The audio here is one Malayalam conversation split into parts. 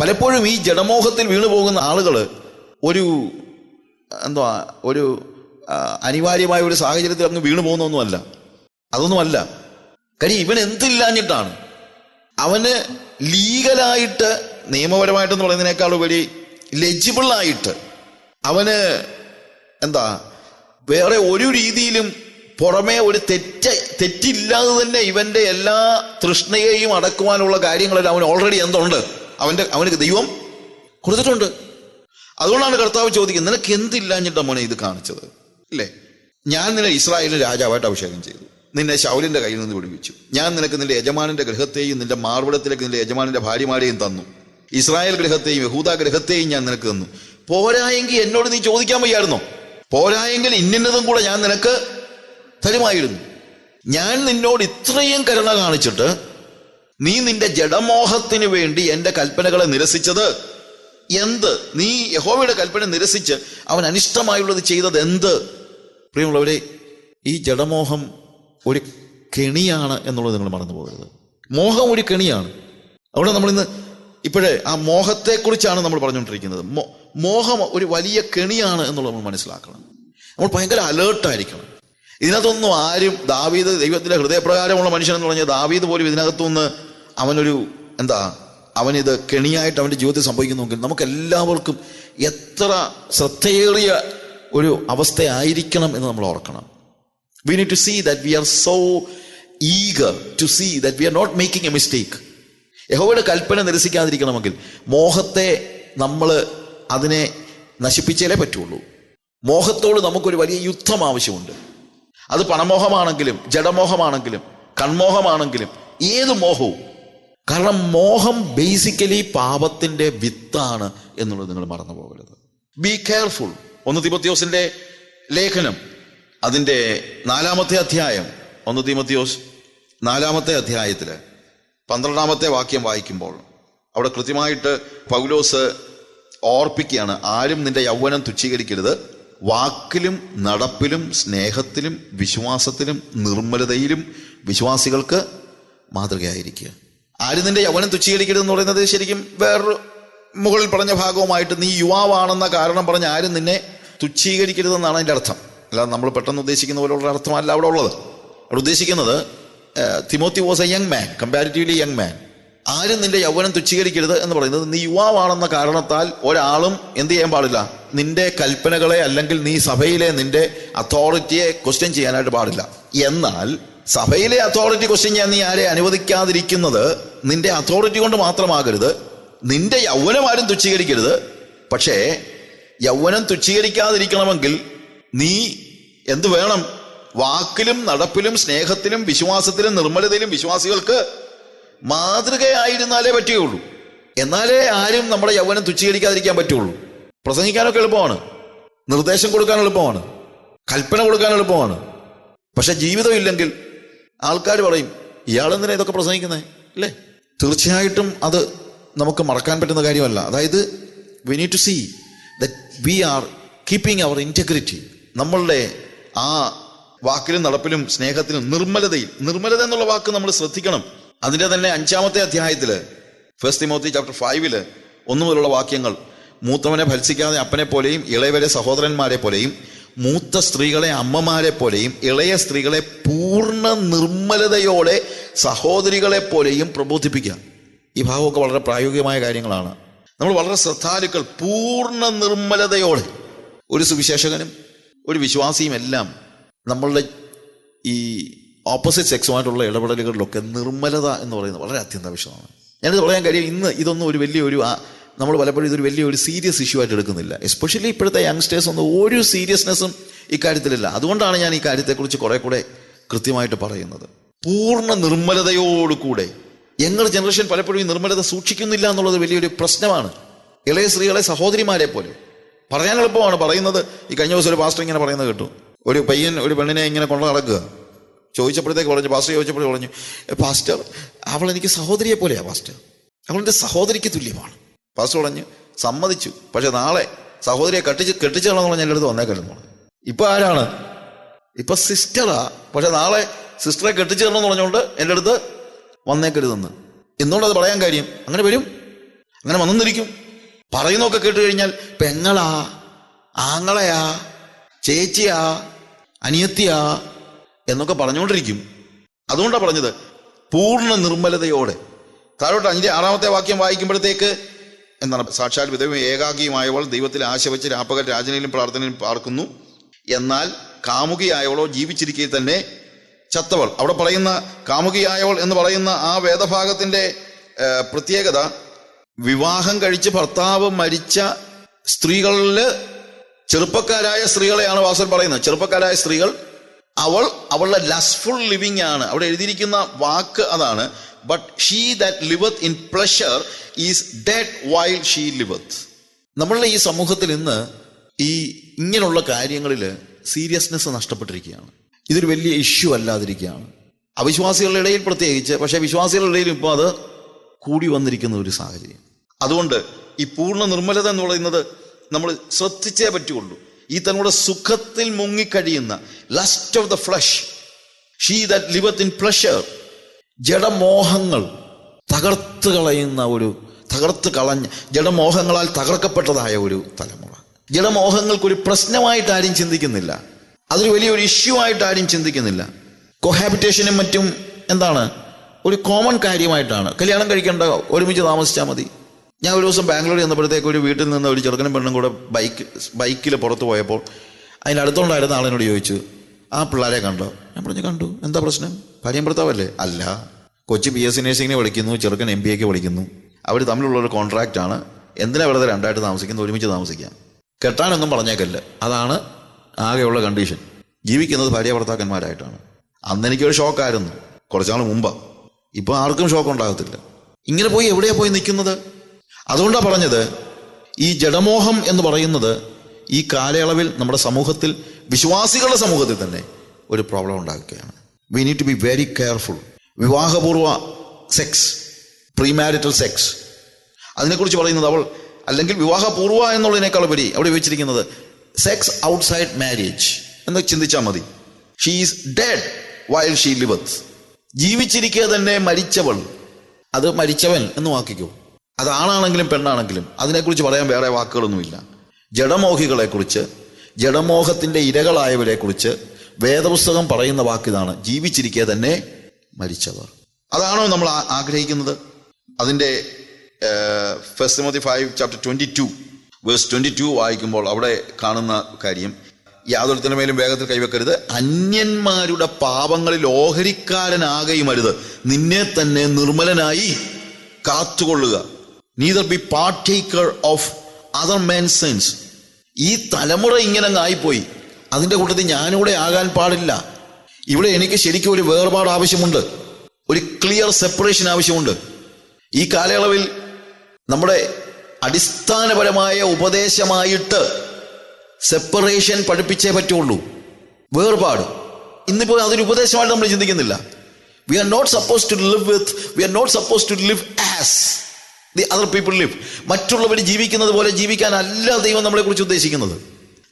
പലപ്പോഴും ഈ ജഡമോഹത്തിൽ വീണു പോകുന്ന ആളുകൾ ഒരു എന്തുവാ ഒരു അനിവാര്യമായ ഒരു സാഹചര്യത്തിൽ അങ്ങ് വീണു പോകുന്നൊന്നുമല്ല. അതൊന്നുമല്ല. കാര്യം ഇവൻ എന്തില്ലാഞ്ഞിട്ടാണ്? അവന് ലീഗലായിട്ട് നിയമപരമായിട്ടെന്ന് പറയുന്നതിനേക്കാൾ ഉപരി ലെജിബിൾ ആയിട്ട് അവന് എന്താ വേറെ ഒരു രീതിയിലും പുറമേ ഒരു തെറ്റ തെറ്റില്ലാതെ തന്നെ ഇവന്റെ എല്ലാ തൃഷ്ണയെയും അടക്കുവാനുള്ള കാര്യങ്ങളിൽ അവൻ ഓൾറെഡി എന്തുണ്ട്? അവന്റെ അവന് ദൈവം കൊടുത്തിട്ടുണ്ട്. അതുകൊണ്ടാണ് കർത്താവ് ചോദിക്കുന്നത് നിനക്ക് എന്തില്ലാഞ്ഞിട്ടാ മോനെ ഇത് കാണിച്ചത്? ഇല്ലേ? ഞാൻ നിന്നെ ഇസ്രായേലിന് രാജാവായിട്ട് അഭിഷേകം ചെയ്തു. നിന്നെ ശൗലിന്റെ കയ്യിൽ നിന്ന് വിടുവിച്ചു. ഞാൻ നിനക്ക് നിന്റെ യജമാനന്റെ ഗൃഹത്തെയും നിന്റെ മാർവിടത്തിലേക്ക് നിന്റെ യജമാനന്റെ ഭാര്യമാരെയും തന്നു. ഇസ്രായേൽ ഗൃഹത്തെയും യഹൂദ ഗൃഹത്തെയും ഞാൻ നിനക്ക് തന്നു. പോരായെങ്കിൽ എന്നോട് നീ ചോദിക്കാൻ വയ്യായിരുന്നോ? പോരായെങ്കിൽ ഇന്നിന്നതും കൂടെ ഞാൻ നിനക്ക് തരുമായിരുന്നു. ഞാൻ നിന്നോട് ഇത്രയും കരുണ കാണിച്ചിട്ട് നീ നിന്റെ ജഡമോഹത്തിന് വേണ്ടി എന്റെ കൽപ്പനകളെ നിരസിച്ചത് എന്ത്? നീ യഹോവയുടെ കൽപ്പന നിരസിച്ച് അവൻ അനിഷ്ടമായുള്ളത് ചെയ്തത് എന്ത്? പ്രിയമുള്ളവരെ ഈ ജഡമോഹം ഒരു കെണിയാണ് എന്നുള്ളത് നിങ്ങൾ മറന്നു പോകരുത്. മോഹം ഒരു കെണിയാണ്. അവിടെ നമ്മൾ ഇന്ന് ഇപ്പോഴേ ആ മോഹത്തെക്കുറിച്ചാണ് നമ്മൾ പറഞ്ഞുകൊണ്ടിരിക്കുന്നത്. മോഹം ഒരു വലിയ കെണിയാണ് എന്നുള്ളത് നമ്മൾ മനസ്സിലാക്കണം. നമ്മൾ ഭയങ്കര അലേർട്ടായിരിക്കണം ഇതിനകത്തൊന്നും ആരും ദാവീദ് ദൈവത്തിന്റെ ഹൃദയപ്രകാരമുള്ള മനുഷ്യൻ എന്ന് പറഞ്ഞാൽ ദാവീദ് പോലും ഇതിനകത്തൊന്ന് അവനൊരു എന്താ അവനിത് കെണിയായിട്ട് അവന്റെ ജീവിതത്തിൽ സംഭവിക്കുന്നുവെങ്കിൽ നമുക്ക് എല്ലാവർക്കും എത്ര ശ്രദ്ധയേറിയ ഒരു അവസ്ഥയായിരിക്കണം എന്ന് നമ്മൾ ഓർക്കണം. We need to see that we are so eager to see that we are not making a mistake യഹോവയുടെ കൽപ്പന നിരസിക്കാതിരിക്കണമെങ്കിൽ മോഹത്തെ നമ്മൾ അതിനെ നശിപ്പിച്ചാലേ പറ്റുള്ളൂ. മോഹത്തോട് നമുക്കൊരു വലിയ യുദ്ധം ആവശ്യമുണ്ട്. അത് പണമോഹമാണെങ്കിലും ജഡമോഹമാണെങ്കിലും കൺമോഹമാണെങ്കിലും ഏത് മോഹവും കാരണം മോഹം ബേസിക്കലി പാപത്തിന്റെ വിത്താണ് എന്നുള്ളത് നിങ്ങൾ മറന്നു പോകരുത്. ബി കെയർഫുൾ ഒന്ന് തിമത്യോസിന്റെ ലേഖനം അതിന്റെ നാലാമത്തെ അധ്യായം ഒന്ന് തിമത്യോസ് നാലാമത്തെ അധ്യായത്തിൽ പന്ത്രണ്ടാമത്തെ വാക്യം വായിക്കുമ്പോൾ അവിടെ കൃത്യമായിട്ട് പൗലോസ് ഓർപ്പിക്കുകയാണ് ആരും നിന്റെ യൗവനം തുച്ഛീകരിക്കരുത്. വാക്കിലും നടപ്പിലും സ്നേഹത്തിലും വിശ്വാസത്തിലും നിർമ്മലതയിലും വിശ്വാസികൾക്ക് മാതൃകയായിരിക്കുക. ആരും നിന്റെ യൗവനം തുച്ഛീകരിക്കരുത് എന്ന് പറയുന്നത് ശരിക്കും വേറൊരു മുകളിൽ പറഞ്ഞ ഭാഗവുമായിട്ട് നീ യുവാവാണെന്ന കാരണം പറഞ്ഞ് ആരും നിന്നെ തുച്ഛീകരിക്കരുതെന്നാണ് അതിന്റെ അർത്ഥം. അല്ലാതെ നമ്മൾ പെട്ടെന്ന് ഉദ്ദേശിക്കുന്ന പോലുള്ള അർത്ഥമല്ല അവിടെ ഉള്ളത്. അവിടെ ഉദ്ദേശിക്കുന്നത് Timothy was a young man comparatively young man ആരും നിന്റെ യൗവനം തുച്ഛീകരിക്കരുത് എന്ന് പറയുന്നത് നീ യുവാവാണെന്ന കാരണത്താൽ ഒരാളും എന്ത് ചെയ്യാൻ പാടില്ല നിന്റെ കൽപ്പനകളെ അല്ലെങ്കിൽ നീ സഭയിലെ നിന്റെ അതോറിറ്റിയെ ക്വസ്റ്റ്യൻ ചെയ്യാനായിട്ട് പാടില്ല. എന്നാൽ സഭയിലെ അതോറിറ്റി ക്വസ്റ്റ്യൻ ചെയ്യാൻ നീ ആരെ അനുവദിക്കാതിരിക്കുന്നത് നിന്റെ അതോറിറ്റി കൊണ്ട് മാത്രമാകരുത്. നിന്റെ യൗവനം ആരും തുച്ഛീകരിക്കരുത്. പക്ഷേ യൗവനം തുച്ഛീകരിക്കാതിരിക്കണമെങ്കിൽ നീ എന്തു വേണം? വാക്കിലും നടപ്പിലും സ്നേഹത്തിലും വിശ്വാസത്തിലും നിർമ്മലതയിലും വിശ്വാസികൾക്ക് മാതൃകയായിരുന്നാലേ പറ്റുകയുള്ളൂ. എന്നാലേ ആരും നമ്മുടെ യൗവനം തുച്ഛീകരിക്കാതിരിക്കാൻ പറ്റുള്ളൂ പ്രസംഗിക്കാനൊക്കെ എളുപ്പമാണ്. നിർദ്ദേശം കൊടുക്കാൻ എളുപ്പമാണ്. കൽപ്പന കൊടുക്കാൻ എളുപ്പമാണ്. പക്ഷെ ജീവിതം ഇല്ലെങ്കിൽ ആൾക്കാർ പറയും ഇയാളെന്തിനാ ഇതൊക്കെ പ്രസംഗിക്കുന്നത് അല്ലേ തീർച്ചയായിട്ടും അത് നമുക്ക് മറക്കാൻ പറ്റുന്ന കാര്യമല്ല. അതായത് we need to see that we are keeping our integrity നമ്മളുടെ ആ വാക്കിലും നടപ്പിലും സ്നേഹത്തിലും നിർമ്മലതയിൽ നിർമ്മലത എന്നുള്ള വാക്ക് നമ്മൾ ശ്രദ്ധിക്കണം. അതിന്റെ തന്നെ അഞ്ചാമത്തെ അധ്യായത്തിൽ ഫസ്റ്റ് തിമോത്തി ചാപ്റ്റർ ഫൈവിൽ ഒന്നു മുതലുള്ള വാക്യങ്ങൾ മൂത്തവനെ ഭത്സിക്കാതെ അപ്പനെ പോലെയും ഇളയവരെ സഹോദരന്മാരെ പോലെയും മൂത്ത സ്ത്രീകളെ അമ്മമാരെ പോലെയും ഇളയ സ്ത്രീകളെ പൂർണ നിർമ്മലതയോടെ സഹോദരികളെ പോലെയും പ്രബോധിപ്പിക്കുക. ഈ ഭാഗമൊക്കെ വളരെ പ്രായോഗികമായ കാര്യങ്ങളാണ്. നമ്മൾ വളരെ ശ്രദ്ധാലുക്കൾ പൂർണ നിർമ്മലതയോടെ ഒരു സുവിശേഷകനും ഒരു വിശ്വാസിയും എല്ലാം നമ്മളുടെ ഈ ഓപ്പോസിറ്റ് സെക്സുമായിട്ടുള്ള ഇടപെടലുകളിലൊക്കെ നിർമ്മലത എന്ന് പറയുന്നത് വളരെ അത്യന്താപേക്ഷിതമാണ്. ഞാനിത് പറയാൻ കാര്യം ഇന്ന് ഇതൊന്നും ഒരു വലിയൊരു നമ്മൾ പലപ്പോഴും ഇതൊരു വലിയൊരു സീരിയസ് ഇഷ്യൂ ആയിട്ട് എടുക്കുന്നില്ല. എസ്പെഷ്യലി ഇപ്പോഴത്തെ യങ്സ്റ്റേഴ്സ് ഒന്നും ഒരു സീരിയസ്നെസ്സും ഇക്കാര്യത്തിലില്ല. അതുകൊണ്ടാണ് ഞാൻ ഈ കാര്യത്തെക്കുറിച്ച് കുറെ കൂടെ കൃത്യമായിട്ട് പറയുന്നത്. പൂർണ നിർമ്മലതയോടുകൂടെ യങ്ങർ ജനറേഷൻ പലപ്പോഴും ഈ നിർമ്മലത സൂക്ഷിക്കുന്നില്ല എന്നുള്ളത് വലിയൊരു പ്രശ്നമാണ്. ഇളയ സ്ത്രീകളെ സഹോദരിമാരെ പോലെ. പറയാൻ എളുപ്പമാണ് പറയുന്നത്. ഈ കഴിഞ്ഞ ദിവസം ഒരു പാസ്റ്റർ ഇങ്ങനെ പറയുന്നത് കേട്ടു. ഒരു പയ്യൻ ഒരു പെണ്ണിനെ ഇങ്ങനെ കൊണ്ടു നടക്കുക. ചോദിച്ചപ്പോഴത്തേക്ക് പറഞ്ഞു പാസ്റ്റർ ചോദിച്ചപ്പോഴേ പറഞ്ഞു പാസ്റ്റർ അവൾ എനിക്ക് സഹോദരിയെ പോലെയാണ് പാസ്റ്റർ അവളെന്റെ സഹോദരിക്ക് തുല്യമാണ്. പാസ്റ്റർ പറഞ്ഞു സമ്മതിച്ചു. പക്ഷെ നാളെ സഹോദരിയെ കെട്ടിച്ച് കെട്ടിച്ചേണമെന്ന് പറഞ്ഞ എന്റെ അടുത്ത് വന്നേക്കല്ലെന്ന് ഇപ്പൊ ആരാണ്? ഇപ്പം സിസ്റ്ററാ പക്ഷെ നാളെ സിസ്റ്ററെ കെട്ടിച്ചേരണമെന്ന് പറഞ്ഞുകൊണ്ട് എന്റെ അടുത്ത് വന്നേക്കരുതെന്ന്. എന്തുകൊണ്ട് അത് പറയാൻ കാര്യം? അങ്ങനെ വരും. അങ്ങനെ വന്നെന്നിരിക്കും പറയുന്നൊക്കെ കേട്ട് കഴിഞ്ഞാൽ പെങ്ങളാ ആങ്ങളയാ ചേച്ചിയാ അനിയത്തിയാ എന്നൊക്കെ പറഞ്ഞുകൊണ്ടിരിക്കും. അതുകൊണ്ടാണ് പറഞ്ഞത് പൂർണ നിർമ്മലതയോടെ. താഴോട്ട് അഞ്ച് ആറാമത്തെ വാക്യം വായിക്കുമ്പോഴത്തേക്ക് എന്താണ്? സാക്ഷാൽ വിധവും ഏകാഗിയുമായവൾ ദൈവത്തിൽ ആശവച്ച് രാപ്പകൽ രാജനയിലും പ്രാർത്ഥനയിലും പാർക്കുന്നു. എന്നാൽ കാമുകിയായവളോ ജീവിച്ചിരിക്കെ തന്നെ ചത്തവൾ. അവിടെ പറയുന്ന കാമുകിയായവൾ എന്ന് പറയുന്ന ആ വേദഭാഗത്തിന്റെ പ്രത്യേകത വിവാഹം കഴിച്ച് ഭർത്താവ് മരിച്ച സ്ത്രീകളിൽ ചെറുപ്പക്കാരായ സ്ത്രീകളെയാണ് വാസൽ പറയുന്നത്. ചെറുപ്പക്കാരായ സ്ത്രീകൾ അവൾ അവളുടെ ലസ്ഫുൾ ലിവിങ് ആണ്. അവിടെ എഴുതിയിരിക്കുന്ന വാക്ക് അതാണ്. But she that liveth in pleasure is dead while she liveth നമ്മളുടെ ഈ സമൂഹത്തിൽ ഇന്ന് ഈ ഇങ്ങനെയുള്ള കാര്യങ്ങളിൽ സീരിയസ്നെസ് നഷ്ടപ്പെട്ടിരിക്കുകയാണ്. ഇതൊരു വലിയ ഇഷ്യൂ അല്ലാതിരിക്കുകയാണ്. അവിശ്വാസികളുടെ ഇടയിൽ പ്രത്യേകിച്ച് പക്ഷേ വിശ്വാസികളുടെ ഇടയിൽ ഇപ്പോൾ അത് കൂടി വന്നിരിക്കുന്ന ഒരു സാഹചര്യം. അതുകൊണ്ട് ഈ പൂർണ നിർമ്മലത എന്ന് പറയുന്നത് നമ്മൾ ശ്രദ്ധിച്ചേ പറ്റുള്ളൂ ഈ തങ്ങളുടെ സുഖത്തിൽ മുങ്ങിക്കഴിയുന്ന lust of the flesh she that liveth in pleasure ജഡമോഹങ്ങൾ തകർത്ത് കളയുന്ന ഒരു തകർത്ത് കളഞ്ഞ ജഡമോഹങ്ങളാൽ തകർക്കപ്പെട്ടതായ ഒരു തലമുറ. ജഡമോഹങ്ങൾക്കൊരു പ്രശ്നമായിട്ട് ആരും ചിന്തിക്കുന്നില്ല. അതൊരു വലിയൊരു ഇഷ്യൂ ആയിട്ട് ആരും ചിന്തിക്കുന്നില്ല. കൊഹാബിറ്റേഷനും മറ്റും എന്താണ്? ഒരു കോമൺ കാര്യമായിട്ടാണ്. കല്യാണം കഴിക്കേണ്ട ഒരുമിച്ച് താമസിച്ചാൽ മതി. ഞാൻ ഒരു ദിവസം ബാംഗ്ലൂർ ചെന്നപ്പോഴത്തേക്ക് ഒരു വീട്ടിൽ നിന്ന് ഒരു ചെറുക്കനും പെണ്ണും കൂടെ ബൈക്ക് ബൈക്കിൽ പുറത്ത് പോയപ്പോൾ അതിന്റെ അടുത്തുണ്ടായിരുന്ന ആളിനോട് ചോദിച്ചു ആ പിള്ളേരെ കണ്ടോ? ഞാൻ പറഞ്ഞു കണ്ടു. എന്താ പ്രശ്നം? ഭാര്യയും ഭർത്താവല്ലേ? അല്ല. കൊച്ചി പി എസ് നേഴ്സിങ്ങിനെ വിളിക്കുന്നു ചെറുക്കൻ എം ബി എക്ക് വിളിക്കുന്നു അവർ തമ്മിലുള്ള ഒരു കോൺട്രാക്റ്റ് ആണ്. എന്തിനാ വെറുതെ രണ്ടായിട്ട് താമസിക്കുന്നു? ഒരുമിച്ച് താമസിക്കാം. കെട്ടാനൊന്നും പറഞ്ഞേക്കല്ല. അതാണ് ആകെയുള്ള കണ്ടീഷൻ ജീവിക്കുന്നത് ഭാര്യ ഭർത്താക്കന്മാരായിട്ടാണ് അന്ന് എനിക്കൊരു ഷോക്കായിരുന്നു. കുറച്ചാൾ മുമ്പ്. ഇപ്പോൾ ആർക്കും ഷോക്ക് ഉണ്ടാകത്തില്ല ഇങ്ങനെ പോയി എവിടെയാ പോയി നിൽക്കുന്നത്? അതുകൊണ്ടാണ് പറഞ്ഞത് ഈ ജഡമോഹം എന്ന് പറയുന്നത് ഈ കാലയളവിൽ നമ്മുടെ സമൂഹത്തിൽ വിശ്വാസികളുടെ സമൂഹത്തിൽ തന്നെ ഒരു പ്രോബ്ലം ഉണ്ടാക്കുകയാണ്. We need to be very careful വിവാഹപൂർവ sex premarital sex അതിനെക്കുറിച്ച് പറയുന്നത് അവൾ അല്ലെങ്കിൽ വിവാഹപൂർവ എന്നുള്ളതിനേക്കാൾ ഉപരി അവിടെ വെച്ചിരിക്കുന്നത് സെക്സ് ഔട്ട്സൈഡ് മാരേജ് എന്ന് ചിന്തിച്ചാൽ മതി. She's dead while she liveth ജീവിച്ചിരിക്കുക തന്നെ മരിച്ചവൾ. അത് മരിച്ചവൻ എന്ന് വാക്കിക്കോ. അത് ആണാണെങ്കിലും പെണ്ണാണെങ്കിലും അതിനെക്കുറിച്ച് പറയാൻ വേറെ വാക്കുകളൊന്നുമില്ല. ജഡമോഹികളെക്കുറിച്ച് ജഡമോഹത്തിന്റെ ഇരകളായവരെക്കുറിച്ച് വേദപുസ്തകം പറയുന്ന വാക്കിതാണ് ജീവിച്ചിരിക്കുക തന്നെ മരിച്ചവർ. അതാണോ നമ്മൾ ആഗ്രഹിക്കുന്നത്? അതിന്റെ ഫസ്റ്റ് മതി five chapter twenty two verse twenty two വായിക്കുമ്പോൾ അവിടെ കാണുന്ന കാര്യം യാതൊരുത്തിന് മേലും വേഗത്തിൽ കൈവെക്കരുത്. അന്യന്മാരുടെ പാപങ്ങളിൽ ഓഹരിക്കാരനാകയും അരുത് നിന്നെ തന്നെ നിർമ്മലനായി കാത്തുകൊള്ളുക. Neither be partaker of other man sins ഈ തലമുറ ഇങ്ങനെ ആയിപ്പോയി. അതിന്റെ കൂട്ടത്തിൽ ഞാനിവിടെ ആകാൻ പാടില്ല. ഇവിടെ എനിക്ക് ശരിക്കും ഒരു വേർപാട് ആവശ്യമുണ്ട്. ഒരു ക്ലിയർ സെപ്പറേഷൻ ആവശ്യമുണ്ട്. ഈ കാലയളവിൽ നമ്മുടെ അടിസ്ഥാനപരമായ ഉപദേശമായിട്ട് സെപ്പറേഷൻ പഠിപ്പിച്ചേ പറ്റുള്ളൂ. വേർപാട്. ഇന്നിപ്പോൾ അതൊരു ഉപദേശമായിട്ട് നമ്മൾ ചിന്തിക്കുന്നില്ല. We are not suppose to live with we are not suppose to live as the other people live മറ്റുള്ളവർ ജീവിക്കുന്നത് പോലെ ജീവിക്കാനല്ല ദൈവം നമ്മളെ കുറിച്ച് ഉദ്ദേശിക്കുന്നത്.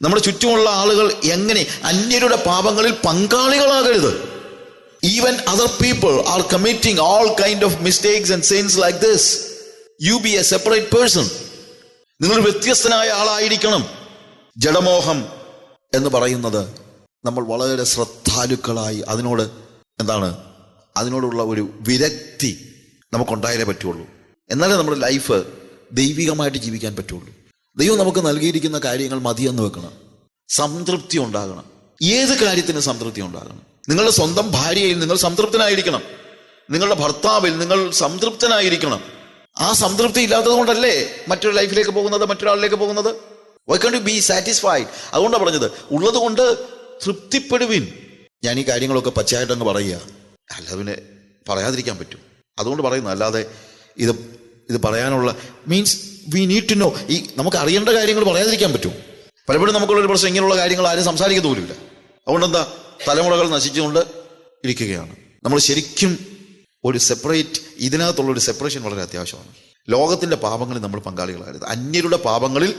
നമ്മുടെ ചുറ്റുമുള്ള ആളുകൾ എങ്ങനെ അന്യരുടെ പാപങ്ങളിൽ പങ്കാളികളാകരുത്? Even other people are committing all kind of mistakes and sins like this you be a separate person നിങ്ങൾ വ്യത്യസ്തനായ ആളായിരിക്കണം. ജഡമോഹം എന്ന് പറയുന്നത് നമ്മൾ വളരെ ശ്രദ്ധാലുക്കളായി അതിനോട് എന്താണ്? അതിനോടുള്ള ഒരു വിരക്തി നമുക്കുണ്ടായാലേ പറ്റുള്ളൂ. എന്നാലേ നമ്മുടെ ലൈഫ് ദൈവികമായിട്ട് ജീവിക്കാൻ പറ്റുള്ളൂ. ദൈവം നമുക്ക് നൽകിയിരിക്കുന്ന കാര്യങ്ങൾ മതിയെന്ന് വെക്കണം. സംതൃപ്തി ഉണ്ടാകണം. ഏത് കാര്യത്തിന് സംതൃപ്തി ഉണ്ടാകണം. നിങ്ങളുടെ സ്വന്തം ഭാര്യയിൽ നിങ്ങൾ സംതൃപ്തനായിരിക്കണം. നിങ്ങളുടെ ഭർത്താവിൽ നിങ്ങൾ സംതൃപ്തനായിരിക്കണം. ആ സംതൃപ്തി ഇല്ലാത്തത് കൊണ്ടല്ലേ മറ്റൊരു ലൈഫിലേക്ക് പോകുന്നത് മറ്റൊരാളിലേക്ക് പോകുന്നത്? വൈ കൺ യു ബി സാറ്റിസ്ഫൈഡ് അതുകൊണ്ടാണ് പറഞ്ഞത് ഉള്ളത് കൊണ്ട് തൃപ്തിപ്പെടുവിൻ. ഞാൻ ഈ കാര്യങ്ങളൊക്കെ പച്ചയായിട്ടങ്ങ് പറയുക. അല്ല പിന്നെ പറയാതിരിക്കാൻ പറ്റും. അതുകൊണ്ട് പറയുന്നു അല്ലാതെ ഇത് ഇത് പറയാനുള്ള means we need to know ഈ നമുക്ക് അറിയേണ്ട കാര്യങ്ങൾ പറയാതിരിക്കാൻ പറ്റും. പലപ്പോഴും നമുക്കുള്ളൊരു പ്രശ്നം ഇങ്ങനെയുള്ള കാര്യങ്ങൾ ആരും സംസാരിക്കുന്ന പോലുമില്ല അതുകൊണ്ട് എന്താ തലമുറകൾ നശിച്ചുകൊണ്ട് ഇരിക്കുകയാണ്. നമ്മൾ ശരിക്കും ഒരു സെപ്പറേറ്റ് ഇതിനകത്തുള്ള ഒരു സെപ്പറേഷൻ വളരെ അത്യാവശ്യമാണ്. ലോകത്തിന്റെ പാപങ്ങളിൽ നമ്മൾ പങ്കാളികളാകരുത്. അന്യരുടെ പാപങ്ങളിൽ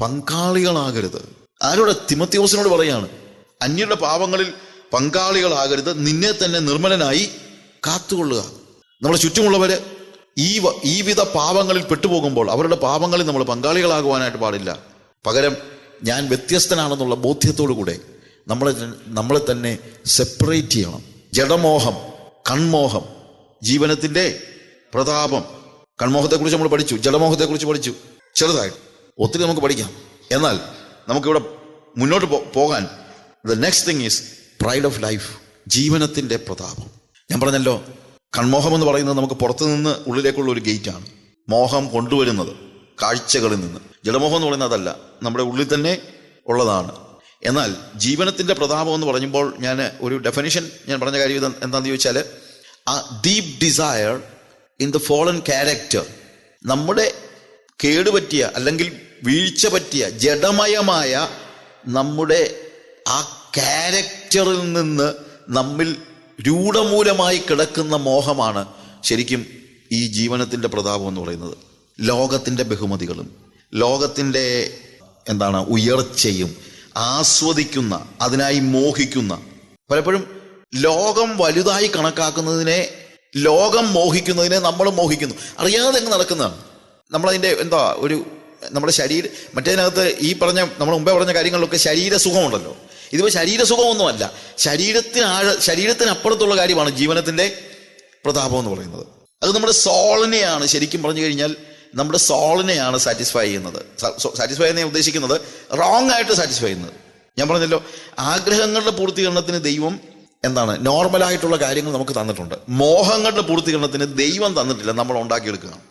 പങ്കാളികളാകരുത്. ആരോടെ? തിമത്യോസിനോട് പറയാണ്. അന്യരുടെ പാപങ്ങളിൽ പങ്കാളികളാകരുത്. നിന്നെ തന്നെ നിർമ്മലനായി കാത്തുകൊള്ളുക. നമ്മുടെ ചുറ്റുമുള്ളവര് ഈ ഈ വിധ പാപങ്ങളിൽ പെട്ടുപോകുമ്പോൾ അവരുടെ പാപങ്ങളിൽ നമ്മൾ പങ്കാളികളാകുവാനായിട്ട് പാടില്ല. പകരം ഞാൻ വ്യത്യസ്തനാണെന്നുള്ള ബോധ്യത്തോടു കൂടെ നമ്മളെ നമ്മളെ തന്നെ സെപ്പറേറ്റ് ചെയ്യണം. ജഡമോഹം കൺമോഹം ജീവനത്തിന്റെ പ്രതാപം. കൺമോഹത്തെക്കുറിച്ച് നമ്മൾ പഠിച്ചു ജഡമോഹത്തെക്കുറിച്ച് പഠിച്ചു. ചെറുതായിട്ട്. ഒത്തിരി നമുക്ക് പഠിക്കാം. എന്നാൽ നമുക്കിവിടെ മുന്നോട്ട് പോകാൻ the next thing is pride of life ജീവനത്തിന്റെ പ്രതാപം. ഞാൻ പറഞ്ഞല്ലോ കൺമോഹം എന്ന് പറയുന്നത് നമുക്ക് പുറത്തുനിന്ന് ഉള്ളിലേക്കുള്ള ഒരു ഗേറ്റാണ്. മോഹം കൊണ്ടുവരുന്നത് കാഴ്ചകളിൽ നിന്ന്. ജഡമോഹം എന്ന് പറയുന്നത് അതല്ല നമ്മുടെ ഉള്ളിൽ തന്നെ ഉള്ളതാണ്. എന്നാൽ ജീവനത്തിന്റെ പ്രതാപം എന്ന് പറയുമ്പോൾ ഞാൻ ഒരു ഡെഫിനിഷൻ ഞാൻ പറഞ്ഞ കാര്യം എന്താണെന്ന് ചോദിച്ചാൽ ആ deep desire in the fallen character നമ്മുടെ കേടുപറ്റിയ അല്ലെങ്കിൽ വീഴ്ച പറ്റിയ ജഡമയമായ നമ്മുടെ ആ ക്യാരക്ടറിൽ നിന്ന് നമ്മിൽ രൂഢമൂലമായി കിടക്കുന്ന മോഹമാണ് ശരിക്കും ഈ ജീവനത്തിന്റെ പ്രതാപം എന്ന് പറയുന്നത്. ലോകത്തിന്റെ ബഹുമതികളും ലോകത്തിന്റെ എന്താണ് ഉയർച്ചയും ആസ്വദിക്കുന്ന അതിനായി മോഹിക്കുന്ന പലപ്പോഴും ലോകം വലുതായി കണക്കാക്കുന്നതിനെ ലോകം മോഹിക്കുന്നതിനെ നമ്മൾ മോഹിക്കുന്നു. അറിയാതെ അങ്ങ് നടക്കുന്നതാണ് നമ്മളതിന്റെ എന്താ ഒരു നമ്മുടെ ശരീരം മറ്റേതിനകത്ത് ഈ പറഞ്ഞ നമ്മൾ മുമ്പേ പറഞ്ഞ കാര്യങ്ങളിലൊക്കെ ശരീര സുഖമുണ്ടല്ലോ ഇതിപ്പോൾ ശരീര സുഖമൊന്നുമല്ല ശരീരത്തിന് ആഴ ശരീരത്തിനപ്പുറത്തുള്ള കാര്യമാണ് ജീവനത്തിന്റെ പ്രതാപം എന്ന് പറയുന്നത്. അത് നമ്മുടെ സോളിനെയാണ് ശരിക്കും പറഞ്ഞു കഴിഞ്ഞാൽ നമ്മുടെ സോളിനെയാണ് സാറ്റിസ്ഫൈ ചെയ്യുന്നത്. സാറ്റിസ്ഫൈ ഞാൻ ഉദ്ദേശിക്കുന്നത് റോങ് ആയിട്ട് സാറ്റിസ്ഫൈ ചെയ്യുന്നത്. ഞാൻ പറഞ്ഞല്ലോ ആഗ്രഹങ്ങളുടെ പൂർത്തീകരണത്തിന് ദൈവം എന്താണ്? നോർമലായിട്ടുള്ള കാര്യങ്ങൾ നമുക്ക് തന്നിട്ടുണ്ട്. മോഹങ്ങളുടെ പൂർത്തീകരണത്തിന് ദൈവം തന്നിട്ടില്ല നമ്മൾ ഉണ്ടാക്കിയെടുക്കുകയാണ്